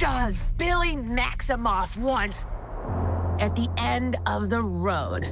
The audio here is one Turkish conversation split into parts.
does Billy Maximoff want at the end of the road?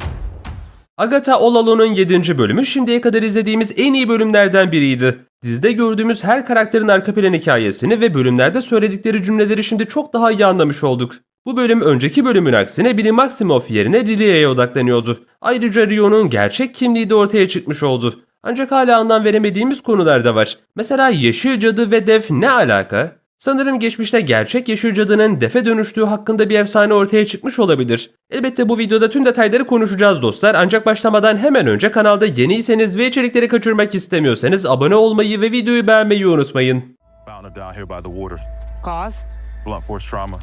Agatha Olalo'nun 7. bölümü şimdiye kadar izlediğimiz en iyi bölümlerden biriydi. Dizide gördüğümüz her karakterin arka plan hikayesini ve bölümlerde söyledikleri cümleleri şimdi çok daha iyi anlamış olduk. Bu bölüm önceki bölümün aksine Billy Maximoff yerine Lilia'ya odaklanıyordu. Ayrıca Rio'nun gerçek kimliği de ortaya çıkmış oldu. Ancak hala anlam veremediğimiz konular da var. Mesela Yeşil Cadı ve Def ne alaka? Sanırım geçmişte gerçek Yeşil Cadı'nın defe dönüştüğü hakkında bir efsane ortaya çıkmış olabilir. Elbette bu videoda tüm detayları konuşacağız dostlar ancak başlamadan hemen önce kanalda yeniyseniz ve içerikleri kaçırmak istemiyorsanız abone olmayı ve videoyu beğenmeyi unutmayın. Cause? Blunt force trauma.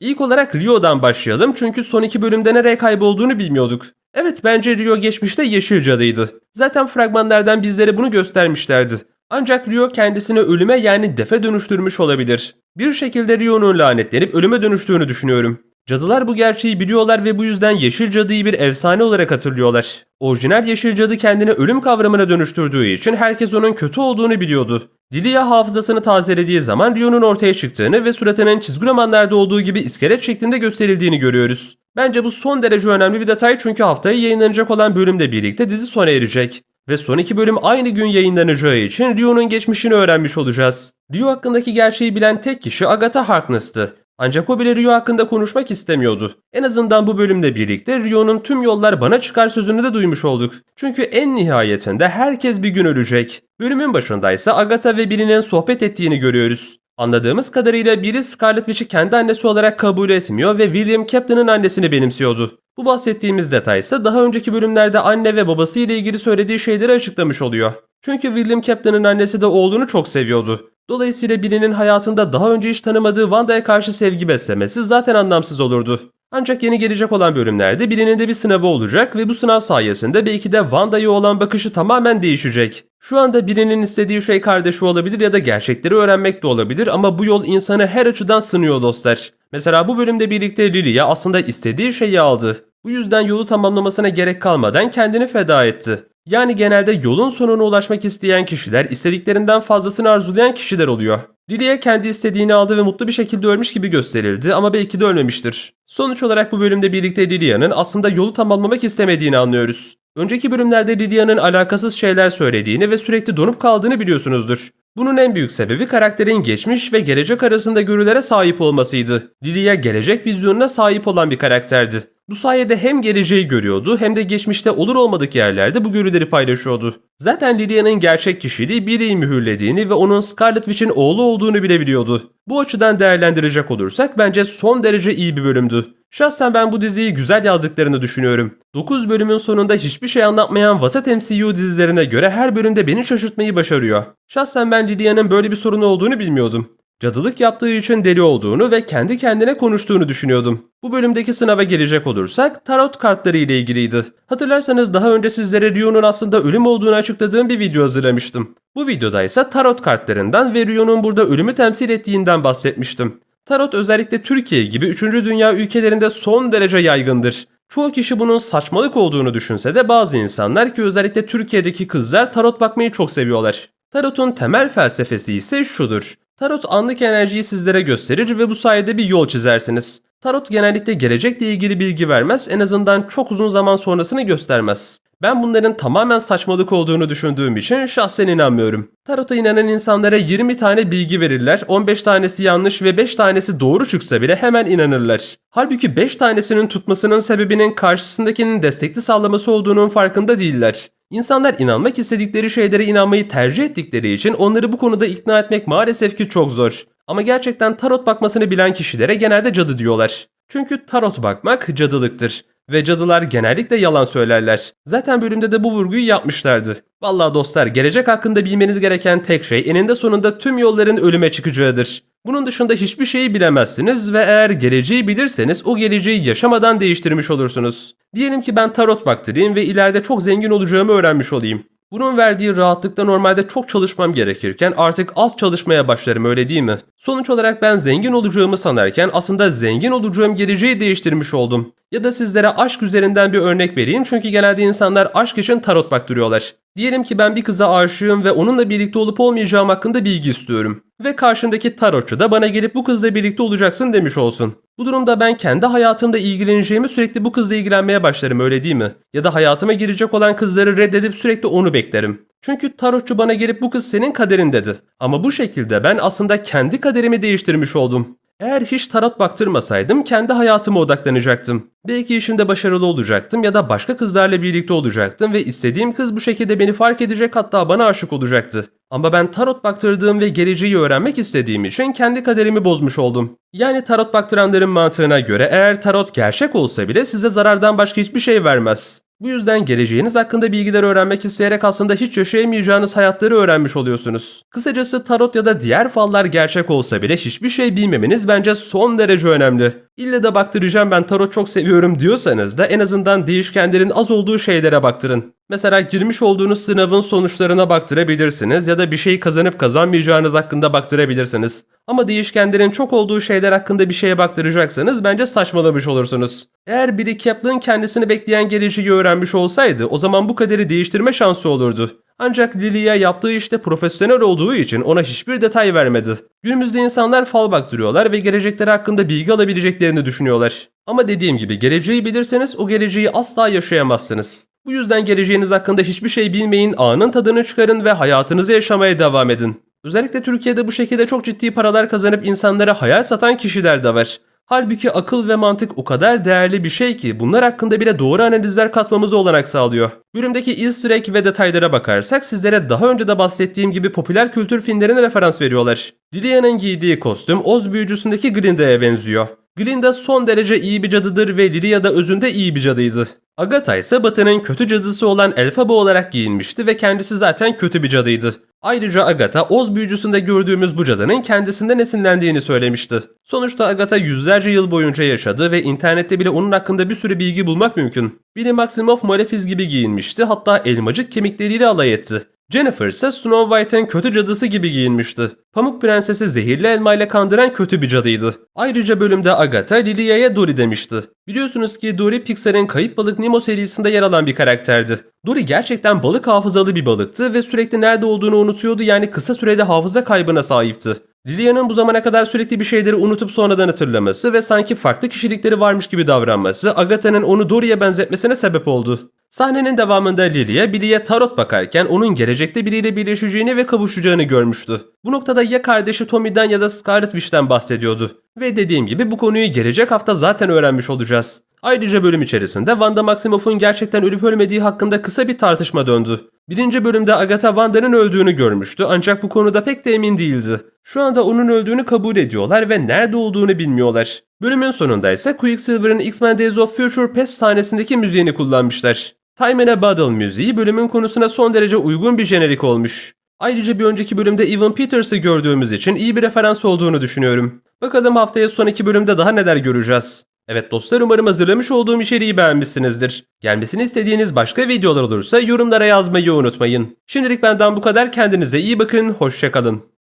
İlk olarak Rio'dan başlayalım çünkü son iki bölümde nereye kaybolduğunu bilmiyorduk. Evet bence Rio geçmişte yeşil cadıydı. Zaten fragmanlardan bizlere bunu göstermişlerdi. Ancak Rio kendisini ölüme yani defe dönüştürmüş olabilir. Bir şekilde Rio'nun lanetlenip ölüme dönüştüğünü düşünüyorum. Cadılar bu gerçeği biliyorlar ve bu yüzden Yeşil Cadı'yı bir efsane olarak hatırlıyorlar. Orijinal Yeşil Cadı kendini ölüm kavramına dönüştürdüğü için herkes onun kötü olduğunu biliyordu. Lilia hafızasını tazelediği zaman Rio'nun ortaya çıktığını ve suratının çizgi romanlarda olduğu gibi iskelet şeklinde gösterildiğini görüyoruz. Bence bu son derece önemli bir detay çünkü haftaya yayınlanacak olan bölümle birlikte dizi sona erecek. Ve son iki bölüm aynı gün yayınlanacağı için Rio'nun geçmişini öğrenmiş olacağız. Rio hakkındaki gerçeği bilen tek kişi Agatha Harkness'tı. Ancak o bile Rio hakkında konuşmak istemiyordu. En azından bu bölümle birlikte Rio'nun tüm yollar bana çıkar sözünü de duymuş olduk. Çünkü en nihayetinde herkes bir gün ölecek. Bölümün başındaysa Agatha ve birinin sohbet ettiğini görüyoruz. Anladığımız kadarıyla biri Scarlet Witch'i kendi annesi olarak kabul etmiyor ve William Captain'ın annesini benimsiyordu. Bu bahsettiğimiz detay ise daha önceki bölümlerde anne ve babası ile ilgili söylediği şeyleri açıklamış oluyor. Çünkü William Captain'ın annesi de oğlunu çok seviyordu. Dolayısıyla birinin hayatında daha önce hiç tanımadığı Wanda'ya karşı sevgi beslemesi zaten anlamsız olurdu. Ancak yeni gelecek olan bölümlerde birinin de bir sınavı olacak ve bu sınav sayesinde belki de Wanda'ya olan bakışı tamamen değişecek. Şu anda birinin istediği şey kardeşi olabilir ya da gerçekleri öğrenmek de olabilir ama bu yol insanı her açıdan sınıyor dostlar. Mesela bu bölümde birlikte Lilia aslında istediği şeyi aldı. Bu yüzden yolu tamamlamasına gerek kalmadan kendini feda etti. Yani genelde yolun sonuna ulaşmak isteyen kişiler istediklerinden fazlasını arzulayan kişiler oluyor. Lilia kendi istediğini aldı ve mutlu bir şekilde ölmüş gibi gösterildi ama belki de ölmemiştir. Sonuç olarak bu bölümde birlikte Lilia'nın aslında yolu tamamlamak istemediğini anlıyoruz. Önceki bölümlerde Lilia'nın alakasız şeyler söylediğini ve sürekli donup kaldığını biliyorsunuzdur. Bunun en büyük sebebi karakterin geçmiş ve gelecek arasında görülere sahip olmasıydı. Lilia gelecek vizyonuna sahip olan bir karakterdi. Bu sayede hem geleceği görüyordu hem de geçmişte olur olmadık yerlerde bu görüleri paylaşıyordu. Zaten Lilia'nın gerçek kişiliği Billy'yi mühürlediğini ve onun Scarlet Witch'in oğlu olduğunu bile biliyordu. Bu açıdan değerlendirecek olursak bence son derece iyi bir bölümdü. Şahsen ben bu diziyi güzel yazdıklarını düşünüyorum. 9 bölümün sonunda hiçbir şey anlatmayan vasat MCU dizilerine göre her bölümde beni şaşırtmayı başarıyor. Şahsen ben Lilia'nın böyle bir sorunu olduğunu bilmiyordum. Cadılık yaptığı için deli olduğunu ve kendi kendine konuştuğunu düşünüyordum. Bu bölümdeki sınava gelecek olursak tarot kartları ile ilgiliydi. Hatırlarsanız daha önce sizlere Rio'nun aslında ölüm olduğunu açıkladığım bir video hazırlamıştım. Bu videoda ise tarot kartlarından ve Rio'nun burada ölümü temsil ettiğinden bahsetmiştim. Tarot özellikle Türkiye gibi 3. dünya ülkelerinde son derece yaygındır. Çoğu kişi bunun saçmalık olduğunu düşünse de bazı insanlar ki özellikle Türkiye'deki kızlar tarot bakmayı çok seviyorlar. Tarot'un temel felsefesi ise şudur. Tarot anlık enerjiyi sizlere gösterir ve bu sayede bir yol çizersiniz. Tarot genellikle gelecekle ilgili bilgi vermez, en azından çok uzun zaman sonrasını göstermez. Ben bunların tamamen saçmalık olduğunu düşündüğüm için şahsen inanmıyorum. Tarota inanan insanlara 20 tane bilgi verirler, 15 tanesi yanlış ve 5 tanesi doğru çıksa bile hemen inanırlar. Halbuki 5 tanesinin tutmasının sebebinin karşısındakinin destekli sallaması olduğunun farkında değiller. İnsanlar inanmak istedikleri şeylere inanmayı tercih ettikleri için onları bu konuda ikna etmek maalesef ki çok zor. Ama gerçekten tarot bakmasını bilen kişilere genelde cadı diyorlar. Çünkü tarot bakmak cadılıktır. Ve cadılar genellikle yalan söylerler. Zaten bölümde de bu vurguyu yapmışlardı. Vallahi dostlar gelecek hakkında bilmeniz gereken tek şey eninde sonunda tüm yolların ölüme çıkacağıdır. Bunun dışında hiçbir şeyi bilemezsiniz ve eğer geleceği bilirseniz o geleceği yaşamadan değiştirmiş olursunuz. Diyelim ki ben tarot baktırayım ve ileride çok zengin olacağımı öğrenmiş olayım. Bunun verdiği rahatlıkta normalde çok çalışmam gerekirken artık az çalışmaya başlarım öyle değil mi? Sonuç olarak ben zengin olacağımı sanarken aslında zengin olacağım geleceği değiştirmiş oldum. Ya da sizlere aşk üzerinden bir örnek vereyim çünkü genelde insanlar aşk için tarot baktırıyorlar. Diyelim ki ben bir kıza aşığım ve onunla birlikte olup olmayacağım hakkında bilgi istiyorum. Ve karşındaki tarotçu da bana gelip bu kızla birlikte olacaksın demiş olsun. Bu durumda ben kendi hayatımda ilgileneceğimi sürekli bu kızla ilgilenmeye başlarım öyle değil mi? Ya da hayatıma girecek olan kızları reddedip sürekli onu beklerim. Çünkü tarotçu bana gelip bu kız senin kaderin dedi. Ama bu şekilde ben aslında kendi kaderimi değiştirmiş oldum. Eğer hiç tarot baktırmasaydım kendi hayatıma odaklanacaktım. Belki işimde başarılı olacaktım ya da başka kızlarla birlikte olacaktım ve istediğim kız bu şekilde beni fark edecek hatta bana aşık olacaktı. Ama ben tarot baktırdığım ve geleceği öğrenmek istediğim için kendi kaderimi bozmuş oldum. Yani tarot baktıranların mantığına göre eğer tarot gerçek olsa bile size zarardan başka hiçbir şey vermez. Bu yüzden geleceğiniz hakkında bilgiler öğrenmek isteyerek aslında hiç yaşayamayacağınız hayatları öğrenmiş oluyorsunuz. Kısacası tarot ya da diğer fallar gerçek olsa bile hiçbir şey bilmemeniz bence son derece önemli. İlle de baktıracağım ben tarot çok seviyorum diyorsanız da en azından değişkenlerin az olduğu şeylere baktırın. Mesela girmiş olduğunuz sınavın sonuçlarına baktırabilirsiniz ya da bir şey kazanıp kazanmayacağınız hakkında baktırabilirsiniz. Ama değişkenlerin çok olduğu şeyler hakkında bir şeye baktıracaksanız bence saçmalamış olursunuz. Eğer Billy Kaplan kendisini bekleyen geleceği öğrenmiş olsaydı o zaman bu kaderi değiştirme şansı olurdu. Ancak Lily'e yaptığı işte profesyonel olduğu için ona hiçbir detay vermedi. Günümüzde insanlar fal baktırıyorlar ve gelecekleri hakkında bilgi alabileceklerini düşünüyorlar. Ama dediğim gibi geleceği bilirseniz o geleceği asla yaşayamazsınız. Bu yüzden geleceğiniz hakkında hiçbir şey bilmeyin, anın tadını çıkarın ve hayatınızı yaşamaya devam edin. Özellikle Türkiye'de bu şekilde çok ciddi paralar kazanıp insanlara hayal satan kişiler de var. Halbuki akıl ve mantık o kadar değerli bir şey ki bunlar hakkında bile doğru analizler kasmamıza olanak sağlıyor. Bölümdeki easter egg ve detaylara bakarsak sizlere daha önce de bahsettiğim gibi popüler kültür filmlerine referans veriyorlar. Lilia'nın giydiği kostüm Oz büyücüsündeki Glinda'ya benziyor. Glinda son derece iyi bir cadıdır ve Lilia da özünde iyi bir cadıydı. Agatha ise Batı'nın kötü cadısı olan Elphaba olarak giyinmişti ve kendisi zaten kötü bir cadıydı. Ayrıca Agatha Oz büyücüsünde gördüğümüz bu cadının kendisinden esinlendiğini söylemişti. Sonuçta Agatha yüzlerce yıl boyunca yaşadı ve internette bile onun hakkında bir sürü bilgi bulmak mümkün. Billy Maximoff Malefiz gibi giyinmişti hatta elmacık kemikleriyle alay etti. Jennifer ise Snow White'ın kötü cadısı gibi giyinmişti. Pamuk Prensesi zehirli elmayla kandıran kötü bir cadıydı. Ayrıca bölümde Agatha Lilia'ya Dory demişti. Biliyorsunuz ki Dory Pixar'ın Kayıp Balık Nemo serisinde yer alan bir karakterdi. Dory gerçekten balık hafızalı bir balıktı ve sürekli nerede olduğunu unutuyordu yani kısa sürede hafıza kaybına sahipti. Lilia'nın bu zamana kadar sürekli bir şeyleri unutup sonradan hatırlaması ve sanki farklı kişilikleri varmış gibi davranması Agatha'nın onu Dory'e benzetmesine sebep oldu. Sahnenin devamında Lilia, Billy'e tarot bakarken onun gelecekte biriyle birleşeceğini ve kavuşacağını görmüştü. Bu noktada ya kardeşi Tommy'den ya da Scarlet Witch'ten bahsediyordu. Ve dediğim gibi bu konuyu gelecek hafta zaten öğrenmiş olacağız. Ayrıca bölüm içerisinde Wanda Maximoff'un gerçekten ölüp ölmediği hakkında kısa bir tartışma döndü. Birinci bölümde Agatha Wanda'nın öldüğünü görmüştü ancak bu konuda pek de emin değildi. Şu anda onun öldüğünü kabul ediyorlar ve nerede olduğunu bilmiyorlar. Bölümün sonunda ise Quicksilver'ın X-Men Days of Future Past sahnesindeki müziğini kullanmışlar. Time in a Bottle müziği bölümün konusuna son derece uygun bir jenerik olmuş. Ayrıca bir önceki bölümde Evan Peters'ı gördüğümüz için iyi bir referans olduğunu düşünüyorum. Bakalım haftaya son iki bölümde daha neler göreceğiz. Evet dostlar umarım hazırlamış olduğum içeriği beğenmişsinizdir. Gelmesini istediğiniz başka videolar olursa yorumlara yazmayı unutmayın. Şimdilik benden bu kadar kendinize iyi bakın, hoşçakalın.